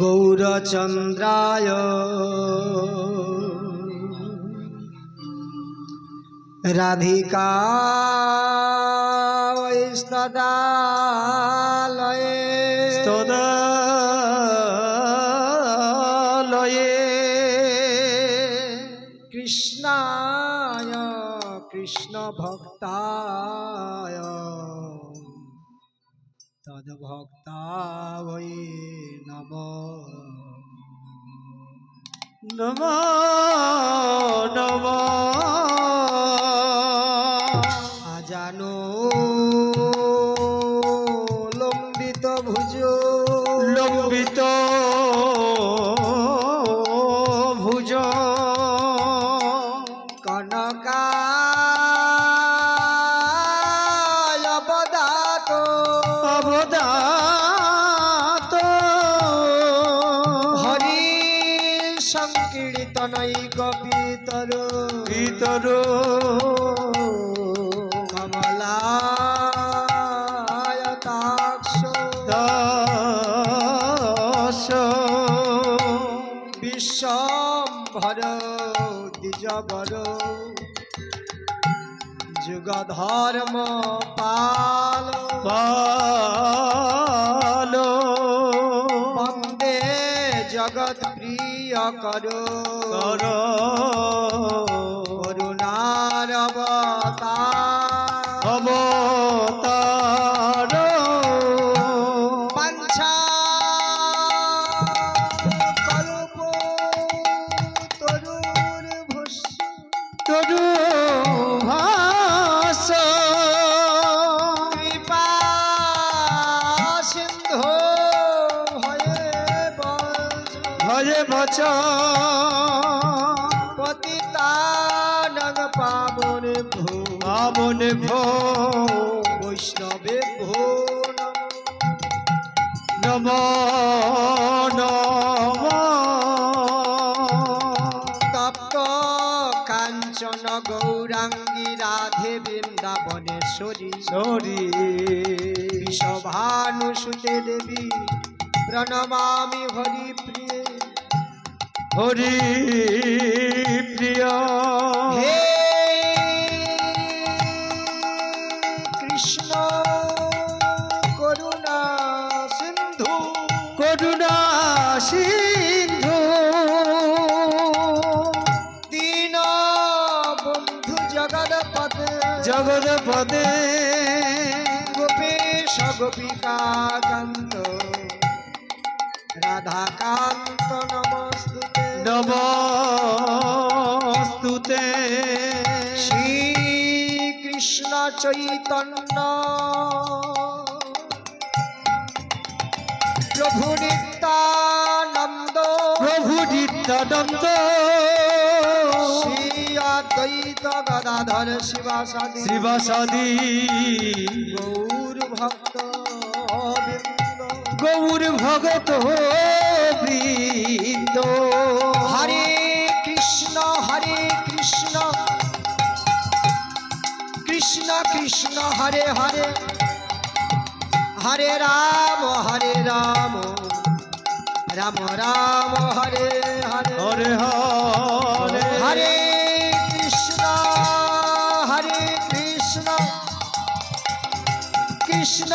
গৌরচন্দ্রায়। রাধিকা স্তদালয়ে স্তদালয়ে কৃষ্ণায় কৃষ্ণ ভক্তায় নম নম আজানো সংকীর্তনৈক পিতর ভিতর কমলায়তাক্ষ। দাস। বিশ্বম্ভর দ্বিজবর। যুগ ধর্ম পাল। পালো। করো। করো। করুণার অবতার। অবতার। পাঞ্ছা কল্প তরুর ভস্য তরু ভয়ে ভচ পতিতানগ পাবন ভূ আমন ভো বৈষ্ণবে ভো নম। নম তপ্ত কাঞ্চন গৌরাঙ্গী রাধে বৃন্দাবনেশ্বরী সরি বিষভানুসুতে দেবী প্রণমামি হরি প্রিয়ে হরি প্রিয়। হে কৃষ্ণ করুণা সিন্ধু। করুণা সিন্ধু। দীন বন্ধু জগৎপদে জগৎপদে গোপেশ গোপিকা কান্ত। রাধাকান্ত নমস্তুতে নমস্তুতে শ্রী কৃষ্ণ চৈতন্য। প্রভু নিত্যানন্দ। প্রভু নিত্যানন্দ। শ্রী গদাধর শিবাসাদি। শিবাসাদি। গৌর ভক্ত গৌর ভগত বৃন্দ। হরে কৃষ্ণ হরে কৃষ্ণ। কৃষ্ণ কৃষ্ণ হরে হরে। হরে রাম হরে রাম। রাম রাম হরে হরে। হরে হরে। হরে কৃষ্ণ হরে কৃষ্ণ। কৃষ্ণ